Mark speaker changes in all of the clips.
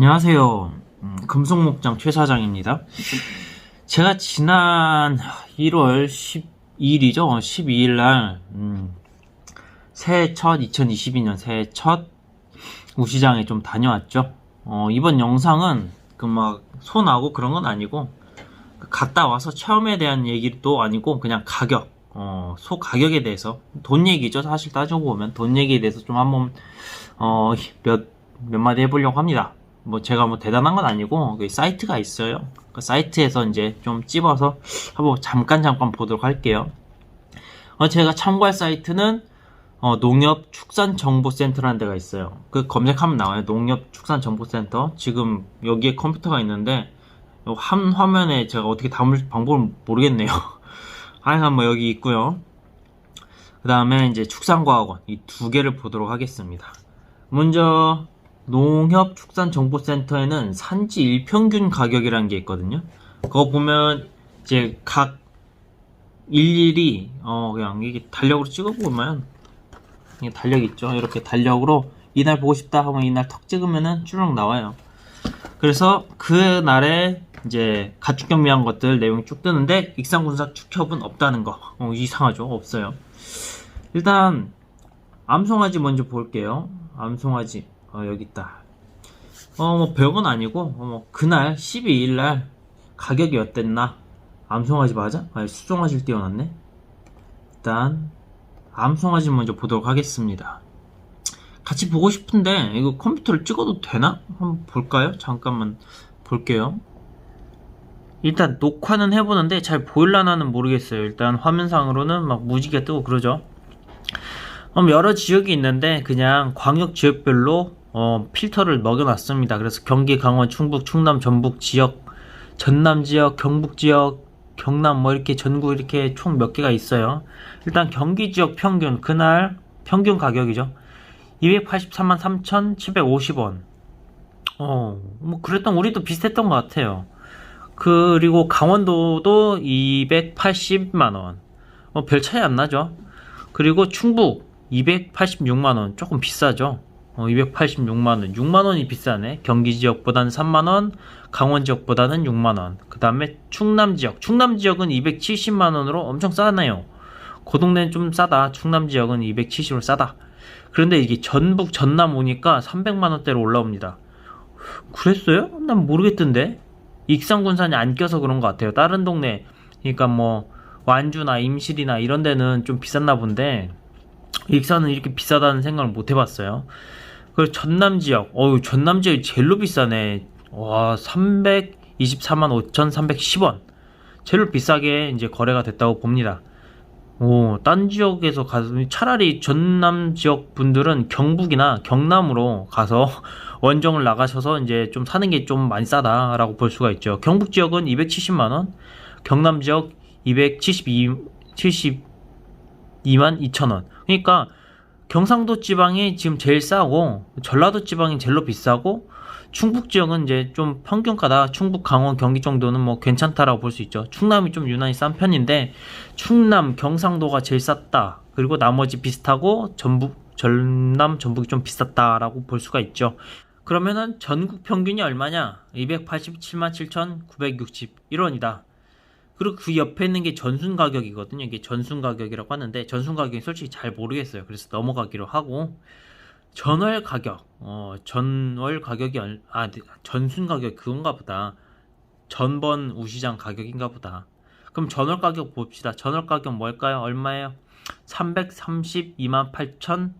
Speaker 1: 안녕하세요. 음, 금속목장 최 사장입니다. 제가 지난 1월 12일이죠. 12일 날 음, 새해 첫 2022년 새해 첫 우시장에 좀 다녀왔죠. 어, 이번 영상은 그막 소나고 그런 건 아니고 갔다 와서 체험에 대한 얘기도 아니고 그냥 가격, 어, 소 가격에 대해서 돈 얘기죠. 사실 따지고 보면 돈 얘기에 대해서 좀 한번 어, 몇, 몇 마디 해보려고 합니다. 뭐 제가 뭐 대단한 건 아니고 그 사이트가 있어요. 그 사이트에서 이제 좀 찝어서 한번 잠깐 잠깐 보도록 할게요. 어, 제가 참고할 사이트는 어, 농협축산정보센터라는 데가 있어요. 그 검색하면 나와요. 농협축산정보센터. 지금 여기에 컴퓨터가 있는데 한 화면에 제가 어떻게 담을 방법을 모르겠네요. 하여간 뭐 여기 있고요. 그 다음에 이제 축산과학원 이 두 개를 보도록 하겠습니다. 먼저 농협축산정보센터에는 산지 일평균 가격이라는 게 있거든요. 그거 보면 이제 각 일일이 어 그냥 이게 달력으로 찍어보면 이게 달력 있죠. 이렇게 달력으로 이날 보고 싶다 하면 이날 턱 찍으면은 쭈룩 나와요. 그래서 그 날에 이제 가축 경미한 것들 내용이 쭉 뜨는데 익산군사 축협은 없다는 거 어, 이상하죠 없어요 일단 암송아지 먼저 볼게요 암송아지 어, 여기 있다 어 뭐 별건 아니고 어, 뭐 그날 12일 날 가격이 어땠나 암송아지 맞아? 아 수송아지를 띄워놨네 일단 암송아지 먼저 보도록 하겠습니다 같이 보고 싶은데 이거 컴퓨터를 찍어도 되나? 한번 볼까요? 잠깐만 볼게요. 일단 녹화는 해보는데 잘 보일라나는 모르겠어요. 일단 화면상으로는 막 무지개 뜨고 그러죠. 음, 여러 지역이 있는데 그냥 광역 지역별로 어, 필터를 먹여놨습니다. 그래서 경기, 강원, 충북, 충남, 전북 지역, 전남 지역, 경북 지역, 경남 뭐 이렇게 전국 이렇게 총 몇 개가 있어요. 일단 경기 지역 평균 그날 평균 가격이죠. 283만 3,750원. 어, 뭐 그랬던 우리도 비슷했던 것 같아요. 그리고 강원도도 280만 원. 뭐별 차이 안 나죠. 그리고 충북 286만 원. 조금 비싸죠. 어, 286만 원. 6만 원이 비싸네. 경기 지역보다는 3만 원, 강원 지역보다는 6만 원. 그 다음에 충남 지역. 충남 지역은 270만 원으로 엄청 싸네요. 그 동네는 좀 싸다. 충남 지역은 270으로 싸다. 그런데 이게 전북 전남 오니까 300만 원대로 올라옵니다. 그랬어요? 난 모르겠던데. 익산군산이 안 껴서 그런 것 같아요. 다른 동네, 그러니까 뭐 완주나 임실이나 이런 데는 좀 비쌌나 본데 익산은 이렇게 비싸다는 생각을 못 해봤어요. 그리고 전남 지역, 어유 전남 지역이 제일로 비싸네. 와, 324만 5,310원. 제일 비싸게 이제 거래가 됐다고 봅니다. 오, 딴 지역에서 가서 차라리 전남 지역 분들은 경북이나 경남으로 가서 원정을 나가셔서 이제 좀 사는 게 좀 많이 싸다라고 볼 수가 있죠. 경북 지역은 270만 원, 경남 지역 272 72만 2천 원. 그러니까 경상도 지방이 지금 제일 싸고 전라도 지방이 제일로 비싸고 충북 지역은 이제 좀 평균가다. 충북, 강원, 경기 정도는 뭐 괜찮다라고 볼 수 있죠. 충남이 좀 유난히 싼 편인데 충남, 경상도가 제일 쌌다. 그리고 나머지 비슷하고 전북, 전남, 전북이 좀 비쌌다라고 볼 수가 있죠. 그러면은 전국 평균이 얼마냐? 287만 7,961원이다. 그리고 그 옆에 있는 게 전순 가격이거든요. 이게 전순 가격이라고 하는데 전순 가격이 솔직히 잘 모르겠어요. 그래서 넘어가기로 하고 전월 가격, 어, 전월 가격이, 얼- 아, 네, 전순 가격 그건가 보다. 전번 우시장 가격인가 보다. 그럼 전월 가격 봅시다. 전월 가격 뭘까요? 얼마예요? 332만 8천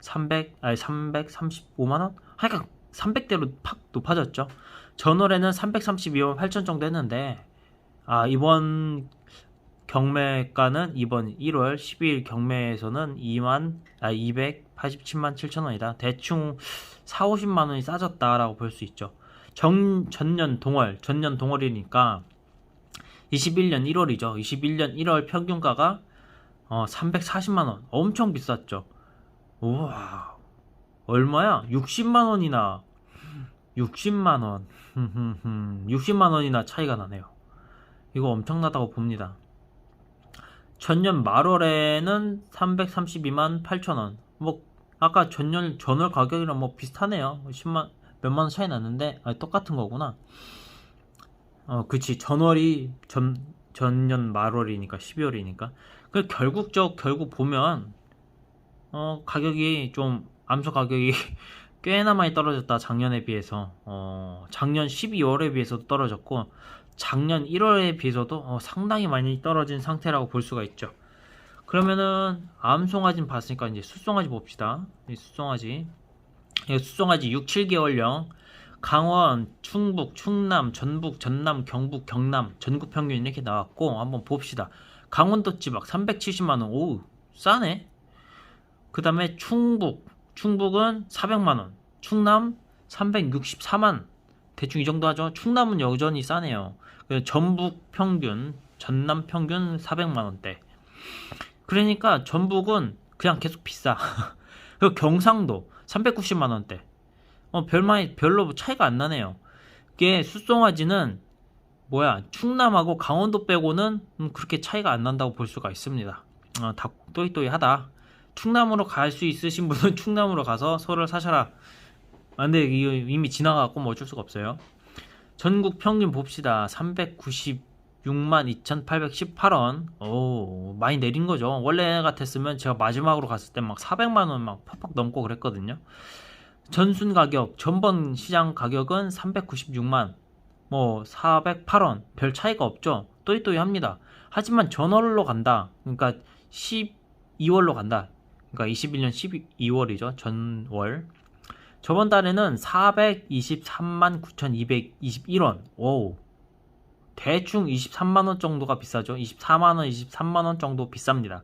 Speaker 1: 300, 아니 335만 원? 하여간 300대로 팍 높아졌죠. 전월에는 332만 8천 정도 했는데 아, 이번 경매가는 이번 1월 12일 경매에서는 2만 아 287만 7천 원이다. 대충 4, 50만 원이 싸졌다라고 볼 수 있죠. 정, 전년 동월, 전년 동월이니까 21년 1월이죠. 21년 1월 평균가가 어, 340만 원. 엄청 비쌌죠. 우와. 얼마야? 60만 원이나 60만 원. 60만 원이나 차이가 나네요. 이거 엄청나다고 봅니다. 전년 말월에는 332만 8천 원. 뭐 아까 전년 전월 가격이랑 뭐 비슷하네요. 10만 몇만 원 차이 났는데 아, 똑같은 거구나. 어, 그치. 전월이 전 전년 말월이니까 12월이니까. 그 결국 저 결국 보면 어, 가격이 좀 암소 가격이 꽤나 많이 떨어졌다 작년에 비해서 어, 작년 12월에 비해서도 떨어졌고 작년 1월에 비해서도 어, 상당히 많이 떨어진 상태라고 볼 수가 있죠. 그러면은 암송아지 봤으니까 이제 숫송아지 봅시다. 이 숫송아지 이 숫송아지 6, 7개월령 강원, 충북, 충남, 전북, 전남, 경북, 경남 전국 평균 이렇게 나왔고 한번 봅시다. 강원도 지박 370만 원. 오, 싸네. 그 다음에 충북, 충북은 400만 원. 충남 364만. 대충 이 정도 하죠. 충남은 여전히 싸네요. 전북 평균, 전남 평균 400만 원대. 그러니까 전북은 그냥 계속 비싸. 그리고 경상도 390만 원대. 어, 별마이 별로 차이가 안 나네요. 이게 숫송아지는 뭐야 충남하고 강원도 빼고는 음, 그렇게 차이가 안 난다고 볼 수가 있습니다. 어, 다 또이또이하다. 충남으로 갈 수 있으신 분은 충남으로 가서 소를 사셔라. 아, 근데 이미 지나갔고 뭐 어쩔 수가 없어요. 전국 평균 봅시다. 396만 2,818원. 오, 많이 내린 거죠. 원래 같았으면 제가 마지막으로 갔을 때 막 400만 원 막 팍팍 넘고 그랬거든요. 전순 가격, 전번 시장 가격은 396만, 뭐 408원, 별 차이가 없죠. 또이또이 합니다. 하지만 전월로 간다. 그러니까 12월로 간다. 그러니까 21년 12월이죠. 전월. 저번 달에는 423만 9,221원. 오. 대충 23만 원 정도가 비싸죠. 24만 원, 23만 원 정도 비쌉니다.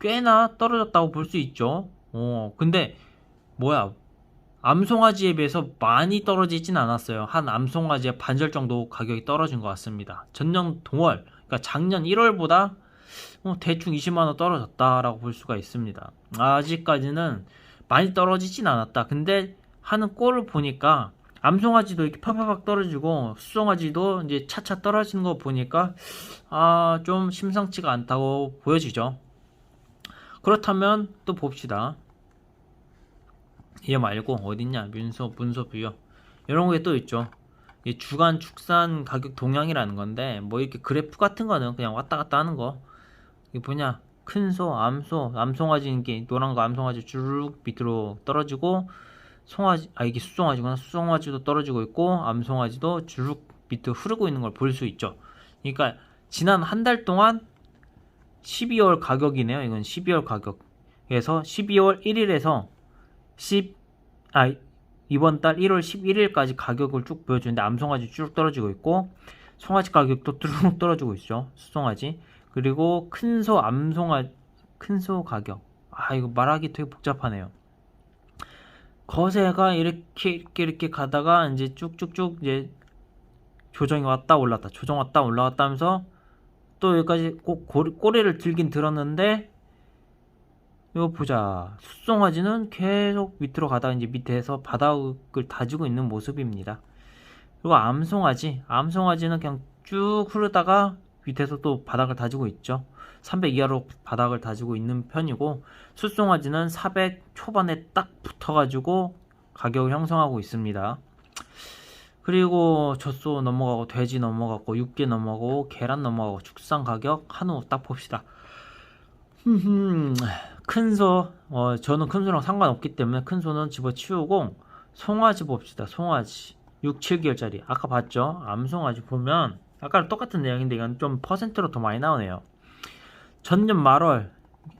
Speaker 1: 꽤나 떨어졌다고 볼 수 있죠. 어, 근데 뭐야? 암송아지에 비해서 많이 떨어지진 않았어요. 한 암송아지의 반절 정도 가격이 떨어진 것 같습니다. 전년 동월, 그러니까 작년 1월보다 어, 대충 20만원 떨어졌다라고 볼 수가 있습니다. 아직까지는 많이 떨어지진 않았다. 근데 하는 꼴을 보니까 암송아지도 이렇게 팍팍팍 떨어지고 수송아지도 이제 차차 떨어지는 거 보니까 아, 좀 심상치가 않다고 보여지죠. 그렇다면 또 봅시다. 얘 말고 어딨냐 문서 문서 뷰어 이런 게 또 있죠 이 주간 축산 가격 동향이라는 건데 뭐 이렇게 그래프 같은 거는 그냥 왔다 갔다 하는 거 이게 뭐냐 큰소 암소 암송아지 이게 노란 거 암송아지 쭉 밑으로 떨어지고 송아지 아 이게 수송아지구나 수송아지도 떨어지고 있고 암송아지도 쭉 밑으로 흐르고 있는 걸 볼 수 있죠 그러니까 지난 한 달 동안 12월 가격이네요 이건 12월 가격에서 12월 1일에서 10, 아, 이번 달 1월 11일까지 가격을 쭉 보여주는데 암송아지 쭉 떨어지고 있고 송아지 가격도 쭉 떨어지고 있죠. 수송아지. 그리고 큰 소 암송아 큰 소 가격. 아, 이거 말하기 되게 복잡하네요. 거세가 이렇게 이렇게 이렇게 가다가 이제 쭉쭉쭉 이제 조정이 왔다 올랐다 조정 왔다 올라갔다 하면서 또 여기까지 고, 고, 꼬리를 들긴 들었는데 이거 보자. 숫송아지는 계속 밑으로 가다가 이제 밑에서 바닥을 다지고 있는 모습입니다. 그리고 암송아지. 암송아지는 그냥 쭉 흐르다가 밑에서 또 바닥을 다지고 있죠. 300 이하로 바닥을 다지고 있는 편이고 숫송아지는 400 초반에 딱 붙어가지고 가격을 형성하고 있습니다. 그리고 젖소 넘어가고 돼지 넘어가고 육개 넘어가고 계란 넘어가고 축산 가격 한우 딱 봅시다. 큰 소, 어, 저는 큰 소랑 상관없기 때문에 큰 소는 집어치우고 송아지 봅시다. 송아지. 6, 7개월짜리. 아까 봤죠? 암송아지 보면 아까랑 똑같은 내용인데 이건 좀 퍼센트로 더 많이 나오네요. 전년 말월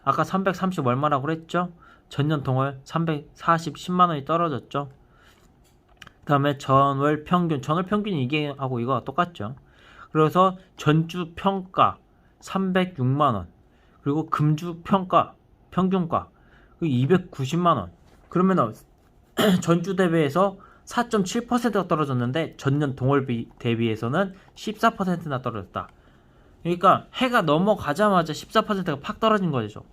Speaker 1: 아까 330 얼마라고 그랬죠? 전년 동월 340 10만 원이 떨어졌죠. 그다음에 전월 평균, 전월 평균 이게 하고 이거 똑같죠. 그래서 전주 평가 306만 원. 그리고 금주 평가 평균가 290만 원. 그러면 전주 대비해서 4.7%가 떨어졌는데 전년 동월 대비해서는 14%나 떨어졌다. 그러니까 해가 넘어가자마자 14%가 팍 떨어진 거죠.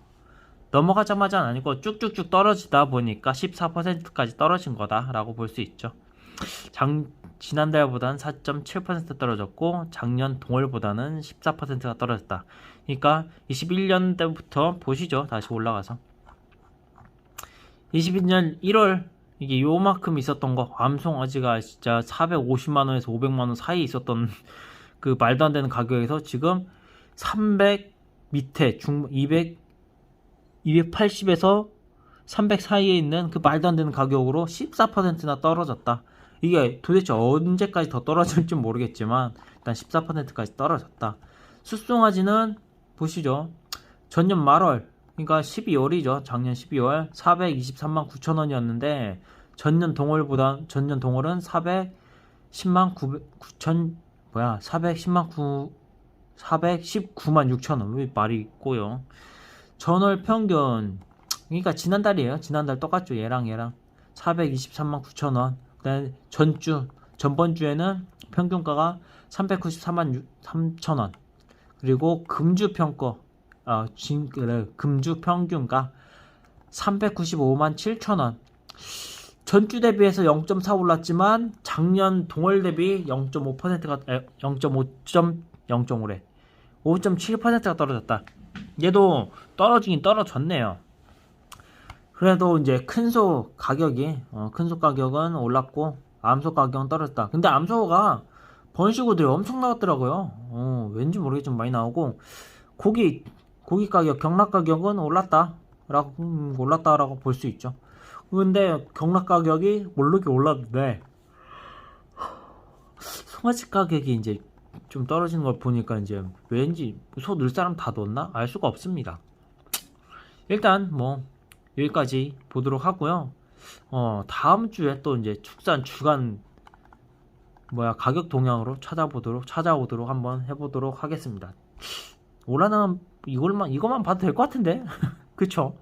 Speaker 1: 넘어가자마자는 아니고 쭉쭉쭉 떨어지다 보니까 14%까지 떨어진 거다라고 볼 수 있죠. 장, 지난달보다는 4.7% 떨어졌고 작년 동월보다는 14%가 떨어졌다. 그러니까 21년 때부터 보시죠. 다시 올라가서 21년 1월 이게 요만큼 있었던 거 암송아지가 진짜 450만원에서 500만원 사이에 있었던 그 말도 안 되는 가격에서 지금 300 밑에 중 200 280에서 300 사이에 있는 그 말도 안 되는 가격으로 14%나 떨어졌다. 이게 도대체 언제까지 더 떨어질지 모르겠지만 일단 14%까지 떨어졌다. 숫송아지는 보시죠. 전년 말월 그러니까 12월이죠. 작년 12월 423만 9천 원이었는데 전년 동월보다 전년 동월은 410만 9 9천 뭐야 410만 9 419만 6천 원. 왜 말이 있고요. 전월 평균 그러니까 지난달이에요. 지난달 똑같죠. 얘랑 얘랑 423만 9천 원. 그다음에 전주 전번 주에는 평균가가 394만 3천 원. 그리고 금주 평가 아, 진, 금주 평균가 395만 7천 원. 전주 대비해서 0.4 올랐지만 작년 동월 대비 0.5%가 0.5.0.5래. 5.7%가 떨어졌다. 얘도 떨어지긴 떨어졌네요. 그래도 이제 큰소 가격이 어, 큰소 가격은 올랐고 암소 가격은 떨어졌다. 근데 암소가 번식우들이 엄청 나왔더라고요. 어, 왠지 모르겠지만 많이 나오고 고기 고기 가격 경락 가격은 올랐다 라고 음, 올랐다라고 볼 수 있죠. 근데 경락 가격이 오르게 올랐는데 송아지 가격이 이제 좀 떨어지는 걸 보니까 이제 왠지 소 넣을 사람 다 넣었나 알 수가 없습니다. 일단 뭐 여기까지 보도록 하고요. 어 다음 주에 또 이제 축산 주간 뭐야 가격 동향으로 찾아보도록 찾아오도록 한번 해보도록 하겠습니다. 올라는 이걸만 이것만 봐도 될 것 같은데 그쵸?